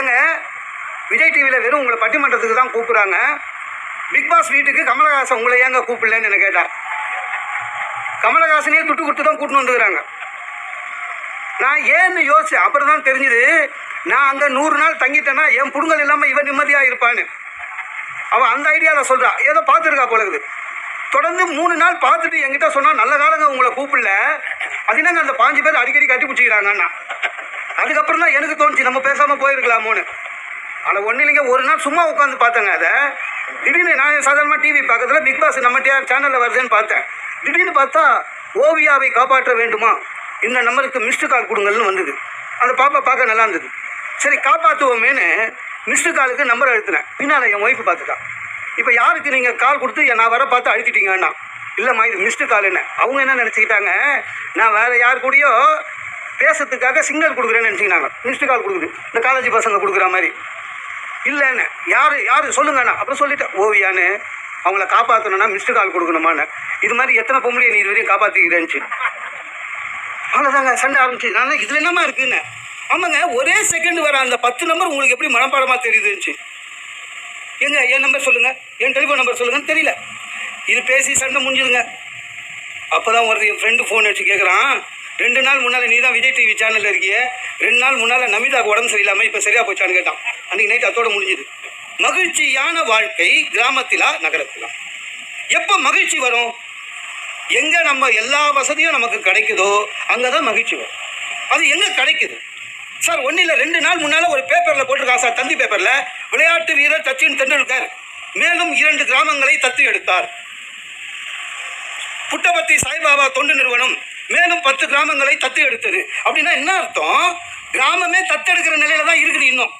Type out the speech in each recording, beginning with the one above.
ஏங்க விஜய் டிவியில் வெறும் உங்களை பட்டிமன்றத்துக்கு தான் கூப்பிட்றாங்க. பிக் பாஸ் வீட்டுக்கு கமலஹாசன் உங்களை ஏங்க கூப்பிடலன்னு என்ன கேட்டார் கமலஹாசனே துட்டு கொடுத்து தான் கூட்டின்னு வந்துக்கிறாங்க. நான் ஏன்னு யோசிச்சேன் அப்புறம் தான் தெரிஞ்சுது நான் அங்கே நூறு நாள் தங்கிட்டேன்னா என் புடுங்கல் இல்லாமல் இவன் நிம்மதியாக இருப்பான்னு. அவன் அந்த ஐடியாவில் சொல்கிறா ஏதோ பார்த்துருக்கா போல இருக்குது. தொடர்ந்து மூணு நாள் பார்த்துட்டு என்கிட்ட சொன்னால் நல்ல காலங்க உங்களை கூப்பிடல. அது என்னங்க அந்த பாஞ்சு பேர் அடிக்கடி கட்டி பிடிச்சிக்கிறாங்கண்ணா? அதுக்கப்புறம் தான் எனக்கு தோணுச்சு நம்ம பேசாமல் போயிருக்கலாமோன்னு. ஆனால் ஒன்றும் இல்லைங்க ஒரு நாள் சும்மா உட்காந்து பார்த்தேங்க அதை. திடீர்னு நான் சாதாரணமாக டிவி பார்க்கறதுல பிக் பாஸ் நம்ம சேனலில் வருதுன்னு பார்த்தேன். திடீர்னு பார்த்தா ஓவியாவை காப்பாற்ற வேண்டுமா? இந்த நம்பருக்கு மிஸ்டு கால் கொடுங்கள்னு வந்தது. அந்த பாப்பா பார்க்க நல்லா இருந்தது. சரி காப்பாற்றுவோமேன்னு மிஸ்டு காலுக்கு நம்பர் அழுத்தினேன். பின்னால் என் ஒய்ஃப் பார்த்துட்டா. இப்போ யாருக்கு நீங்கள் கால் கொடுத்து நான் வர பார்த்து அழுத்திட்டீங்கன்னா? இல்லைம்மா இது மிஸ்டு கால் என்ன? அவங்க என்ன நினச்சிக்கிட்டாங்க? நான் வேறு யார் கூடயோ பேசுறதுக்காக சிக்னல் கொடுக்குறேன்னு நினச்சிக்கினாங்க மிஸ்டு கால் கொடுக்குது. இந்த காலேஜ் பசங்க கொடுக்குற மாதிரி. இல்லைன்னு. யார் யார்? சொல்லுங்கண்ணா அப்புறம் சொல்லிட்டேன். ஓவியான்னு அவங்கள காப்பாற்றணும்னா மிஸ்டு கால் கொடுக்கணுமான்னு. இது மாதிரி எத்தனை பொம்பளையை நீ இது வரையும் காப்பாற்றிக்கிறேன்ச்சு அவ்வளோதாங்க சண்டை ஆரம்பிச்சு நான் இதில் என்னமா இருக்குன்னு? ஆமாங்க. ஒரே செகண்ட் வர அந்த பத்து நம்பர் உங்களுக்கு எப்படி மனப்பாடமாக தெரியுதுச்சு எங்க என் நம்பர் சொல்லுங்க. என் டெலிஃபோன் நம்பர் சொல்லுங்கன்னு தெரியல. இது பேசி சண்டை முடிஞ்சுதுங்க. அப்போதான் ஒருத்தர் என் ஃப்ரெண்டு ஃபோன் அடிச்சு கேட்குறான் ரெண்டு நாள் முன்னால் நீ தான் விஜய் டிவி சேனலில் இருக்கிய. ரெண்டு நாள் முன்னால் நமிதாக்கு உடம்பு சரியில்லாமல் இப்போ சரியாக போச்சான்னு கேட்டான். அன்றைக்கி நைட் அதோட முடிஞ்சுது. மகிழ்ச்சியான வாழ்க்கை கிராமத்திலா நகரத்திலா? எப்போ மகிழ்ச்சி வரும்? எங்கே நம்ம எல்லா வசதியும் நமக்கு கிடைக்குதோ அங்கே தான் மகிழ்ச்சி வரும். அது எங்கே கிடைக்குது? சார் ஒன்றும் இல்லை ரெண்டு நாள் முன்னால் ஒரு பேப்பரில் போட்டிருக்கான் சார் தந்தி பேப்பரில் விளையாட்டு வீரர் சச்சின் தெண்டுல்கர் மேலும் இரண்டு கிராமங்களை தத்து எடுத்தார் புட்டபர்த்தி சாய்பாபா தொண்டு நிறுவனம் மேலும் பத்து கிராமங்களை தத்து எடுத்தது. அப்படின்னா என்ன அர்த்தம்? கிராமமே தத்தெடுக்கிற நிலையில தான் இருக்குது இன்னும்.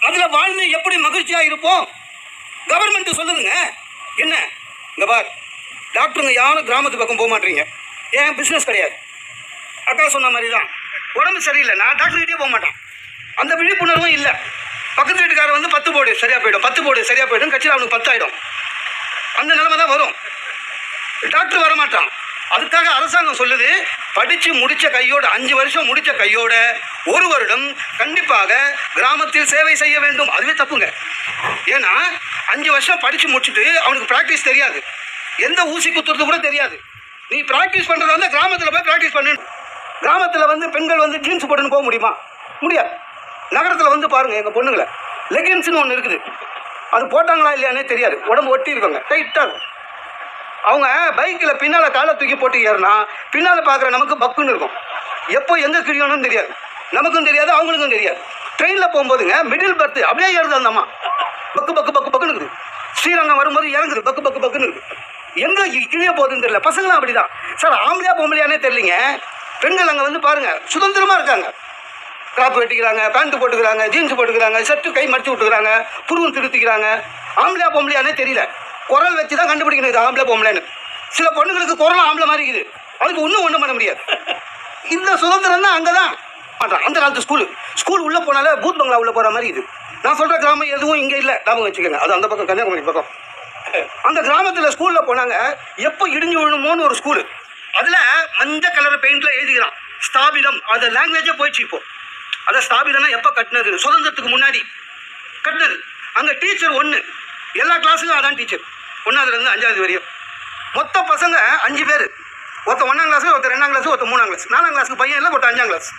அதுல வாழ்ந்து எப்படி மகிழ்ச்சியா இருப்போம்? கவர்மெண்ட் சொல்லுதுங்க. என்ன? இந்த பார். டாக்டருங்க யாரும் கிராமத்து பக்கம் போக மாட்டீங்க. ஏன்? பிஸ்னஸ் கிடையாது. அக்கா சொன்ன மாதிரி தான் உடம்பு சரியில்லை. நான் டாக்டர்கிட்டே போக மாட்டேன். அந்த விழிப்புணர்வும் இல்லை. பக்கத்து வீட்டுக்காரர் வந்து பத்து போடு சரியா போயிடும். பத்து போடு சரியா போயிடும். கட்சியில் அவனுக்கு பத்தாயிடும். அந்த நிலைமை தான் வரும். டாக்டர் வரமாட்டான். அதுக்காக அரசாங்கம் சொல்லுது படிச்சு முடிச்ச கையோட அஞ்சு வருஷம் முடிச்ச கையோட ஒரு வருடம் கண்டிப்பாக கிராமத்தில் சேவை செய்ய வேண்டும். அதுவே தப்புங்க. ஏன்னா அஞ்சு வருஷம் படிச்சு முடிச்சுட்டு அவனுக்கு ப்ராக்டிஸ் தெரியாது. எந்த ஊசி குத்துறது கூட தெரியாது. நீ ப்ராக்டிஸ் பண்றதா வந்து கிராமத்தில் போய் ப்ராக்டிஸ் பண்ணு. கிராமத்தில் வந்து பெண்கள் வந்து ஜீன்ஸ் போட்டுன்னு போக முடியுமா? முடியாது. நகரத்தில் வந்து பாருங்க எங்கள் பொண்ணுங்களை. லெகின்ஸ்னு ஒன்று இருக்குது. அது போட்டாங்களா இல்லையானே தெரியாது. உடம்பு ஒட்டி இருக்கோங்க. டைட்டாக இருக்கும். அவங்க பைக்கில் பின்னால் காலை தூக்கி போட்டு ஏறினா பின்னால் பார்க்குற நமக்கு பக்குன்னு இருக்கும். எப்போ எங்கே கிழியணும்னு தெரியாது. நமக்கும் தெரியாது அவங்களுக்கும் தெரியாது. ட்ரெயினில் போகும்போதுங்க மிடில் பர்த் அப்படியே ஏறுது அந்த அம்மா பக்கு பக்கு பக்கு பக்குன்னு இருக்குது. ஸ்ரீரங்கம் வரும்போது இறங்குது பக்கு பக்கு பக்குன்னு இருக்குது. எங்கே கிழிய போகுதுன்னு தெரியல. பசங்களும் அப்படிதான். சார் ஆம்பளையா பொம்பளையானே தெரியலிங்க. பெண்கள் அங்கே வந்து பாருங்கள் சுதந்திரமாக இருக்காங்க. கிராப் வெட்டிக்கிறாங்க பேண்ட் போட்டுக்கிறாங்க ஜீன்ஸ் போட்டுக்கிறாங்க ஷர்ட்டு கை மடிச்சு விட்டுக்கிறாங்க புருவம் திருத்திக்கிறாங்க. ஆம்பளையா பொம்பளையானே தெரியல. குரல் வச்சு தான் கண்டுபிடிக்கணும். இது ஆம்பளை பொம்பளைன்னு. சில பொண்ணுங்களுக்கு குரல் ஆம்பளை மாதிரி இருக்குது. அதுக்கு ஒன்றும் ஒன்றும் பண்ண முடியாது. இந்த சுதந்திரம் தான் அங்கே தான் பண்ணுறான் அந்த காலத்து ஸ்கூலு ஸ்கூல் உள்ளே போனாலே பூத் பங்களா உள்ளே போகிற மாதிரி இது. நான் சொல்கிற கிராமம் எதுவும் இங்கே இல்லை. ஞாபகம் வச்சுக்கோங்க. அது அந்த பக்கம் கன்னியாகுமரி பக்கம். அந்த கிராமத்தில் ஸ்கூலில் போனாங்க. எப்போ இடிஞ்சு விழுணுமோன்னு ஒரு ஸ்கூலு அதில் மஞ்சள் கலர் பெயிண்டில் எழுதிக்கிறான். ஸ்தாபிதம். அது லாங்குவேஜே போயிடுச்சு இப்போ. அதை ஸ்தாபிதம்னா எப்போ கட்டினது சுதந்திரத்துக்கு முன்னாடி கட்டினது. அங்கே டீச்சர் ஒன்று எல்லா கிளாஸுக்கும் அதான் டீச்சர் ஒன்றாவதுலேருந்து அஞ்சாவது வரையும். மொத்த பசங்க அஞ்சு பேர். ஒருத்த ஒன்றாம் கிளாஸ் ஒருத்தர் ரெண்டாம் கிளாஸ் ஒருத்தர் மூணாம் கிளாஸ் நாலாம் கிளாஸுக்கு பையன் இல்லை ஒருத்தர் அஞ்சாம் கிளாஸ்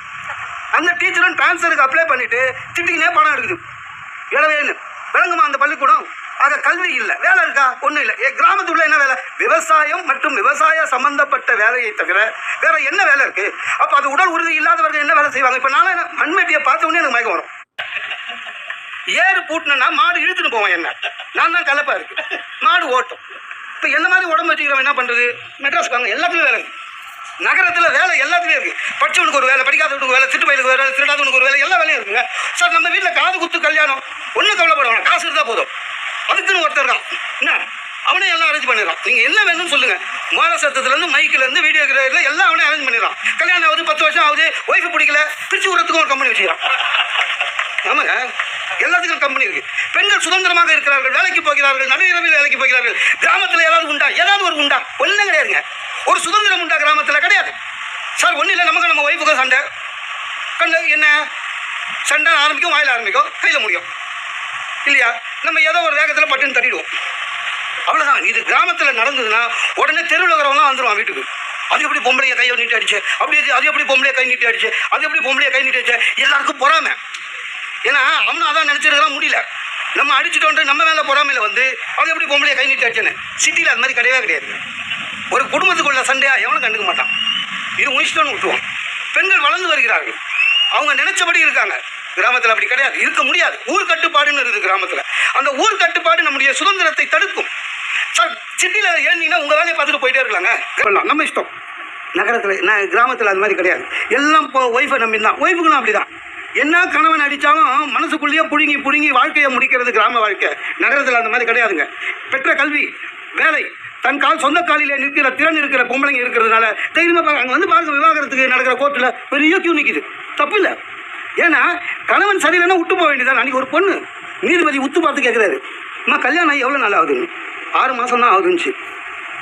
அந்த டீச்சரும் ட்ரான்ஸ்ஃபருக்கு அப்ளை பண்ணிவிட்டு திட்டிக்கினே பணம் எடுக்குது. இளவேன்னு விளங்குமா அந்த பள்ளிக்கூடம்? ஆக கல்வி இல்லை. வேலை இருக்கா? ஒன்றும் இல்லை. என் கிராமத்துக்குள்ள என்ன வேலை? விவசாயம் மற்றும் விவசாய சம்பந்தப்பட்ட வேலையை தவிர வேற என்ன வேலை இருக்குது அப்போ அது உடல் உறுதி இல்லாதவர்கள் என்ன வேலை செய்வாங்க? இப்போ நானே மண்மெட்டியை பார்த்த உடனே எனக்கு மயக்கம் வரும். ஏறு பூட்டினா மாடு இழுத்துட்டு போவேன் என்ன. நான் தான் கலப்பா இருக்கு. மாடு ஓட்டும். இப்போ என்ன மாதிரி உடம்பு வச்சுக்கிறவன் என்ன பண்ணுறது மெட்ராஸ் வாங்க எல்லாத்துலேயும் வேலை நகரத்தில் வேலை எல்லாத்துலேயும் இருக்கு. படிச்சவனுக்கு ஒரு வேலை படிக்காதவனுக்கு வேலை திட்டு பயிலுக்கு வேலை திருடாதவனுக்கு ஒரு வேலை எல்லா வேலையும் இருக்குங்க. சார் நம்ம வீட்டில் காது குத்து கல்யாணம் ஒன்றும் கவலைப்பட காசு இருந்தால் போதும். அதுக்குன்னு ஒருத்தர் இருக்கான். என்ன? அவனே எல்லாம் அரேஞ்ச் பண்ணிடுறான். நீங்கள் என்ன வேணும்னு சொல்லுங்க. மால சத்தத்துலேருந்து மைக்கிலேருந்து வீடியோ கிரேடில் எல்லாம் அவனே அரேஞ்ச் பண்ணிடுறான். கல்யாணம் ஆகுது பத்து வருஷம் ஆகுது ஒய்ஃபு பிடிக்கல பிரிச்சு விடுறதுக்கும் ஒரு கம்பெனி வச்சுக்கிறான். ஆமாங்க. எல்லாத்துக்கும் கம்பெனி இருக்கு. பெண்கள் சுதந்திரமாக இருக்கிறார்கள் வேலைக்கு போகிறார்கள் நடு வேலைக்கு போகிறார்கள் கிராமத்தில் ஏதாவது உண்டா? ஏதாவது ஒரு உண்டா? ஒன்றும் கிடையாதுங்க. ஒரு சுதந்திரம் உண்டா கிராமத்தில்? கிடையாது. சார் ஒன்றும் இல்லை. நமக்கு நம்ம ஒய்ஃபுக்கு சண்டை. கண்டு என்ன? சண்டை ஆரம்பிக்கும் வாயில் ஆரம்பிக்கும் கையில் முடியும். இல்லையா? நம்ம ஏதோ ஒரு வேகத்தில் பட்டுன்னு தட்டிடுவோம். அவ்வளோதான் இது கிராமத்தில் நடந்ததுன்னா உடனே தெருவில் இருக்கிறவங்க வந்துடுவான் வீட்டுக்கு. அது எப்படி பொம்பளையை கையை நீட்டி அடிச்சு அப்படி அது எப்படி பொம்பளையை கை நீட்டி அடிச்சு அது எப்படி பொம்பளையை கை நீட்டி அடிச்சு எல்லாருக்கும் பொறாமை. ஏன்னா அவனும் அதான் நினச்சிருக்கலாம் முடியல. நம்ம அடிச்சுட்டோன்ற நம்ம மேலே பொறாமையில் வந்து அவங்க எப்படி பொம்பளையை கை நீட்டி அடிச்சேன்னு சிட்டியில் அது மாதிரி கிடையவே கிடையாது. ஒரு குடும்பத்துக்குள்ள சண்டையாக எவனும் கண்டுக்க மாட்டான். இது முடிச்சிட்டோன்னு விட்டுருவான். பெண்கள் வளர்ந்து வருகிறார்கள். அவங்க நினைச்சபடி இருக்காங்க. கிராமத்தில் அப்படி கிடையாது. இருக்க முடியாது. ஊர் கட்டுப்பாடுன்னு இருக்குது கிராமத்தில். அந்த ஊர் கட்டுப்பாடு நம்முடைய சுதந்திரத்தை தடுக்கும். சார் சிட்டியில் ஏறினீங்கன்னா உங்கள் வேலையை பார்த்துட்டு போயிட்டே இருக்கலாங்க. நம்ம இஷ்டம். நகரத்தில் நான் கிராமத்தில் அது மாதிரி கிடையாது. எல்லாம் இப்போ ஒய்ஃபை நம்பி தான் ஒய்ஃபுகளும் அப்படி தான் என்ன கணவன் அடித்தாலும் மனசுக்குள்ளேயே புழுங்கி புழுங்கி வாழ்க்கையை முடிக்கிறது கிராம வாழ்க்கை. நகரத்தில் அந்த மாதிரி கிடையாதுங்க. பெற்ற கல்வி வேலை. தன் கால் சொந்த காலில் நிற்கிற திறன் இருக்கிற பொம்பளைங்க இருக்கிறதுனால தைரியமாக பாருங்க. அங்கே வந்து பாருங்க விவாகரத்துக்கு நடக்கிற கோர்ட்டில் பெரிய கியூ நிற்கிது தப்பு இல்லை. ஏன்னா கணவன் சரியில்லைன்னா விட்டு போக வேண்டியதான் அன்றைக்கி ஒரு பொண்ணு நீதிபதி உத்து பார்த்து கேட்குறாரு அம்மா கல்யாணம் ஆகி எவ்வளோ நாள் ஆகுதுன்னு? ஆறு மாதம் தான் ஆகுதுன்னுச்சு.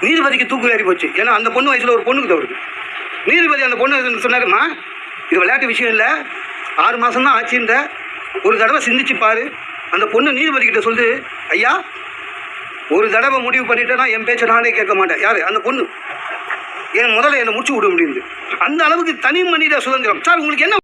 நீதிபதிக்கு தூக்கு ஏறி போச்சு. ஏன்னா அந்த பொண்ணு வயசில் ஒரு பொண்ணுக்கு தவறுது நீதிபதி அந்த பொண்ணு சொன்னாருமா இது விளையாட்டு விஷயம் இல்லை. ஆறு மாதம் தான் ஆச்சுன்ற ஒரு தடவை சிந்திச்சு பாரு. அந்த பொண்ணு நீதிபதி கிட்ட ஐயா ஒரு தடவை முடிவு பண்ணிட்டேன்னா என் பேச்சை நானே கேட்க மாட்டேன். யார்? அந்த பொண்ணு. என் முதல்ல என்னை முடிச்சு விட முடியுது அந்த அளவுக்கு தனி மனித சுதந்திரம். சார் உங்களுக்கு என்ன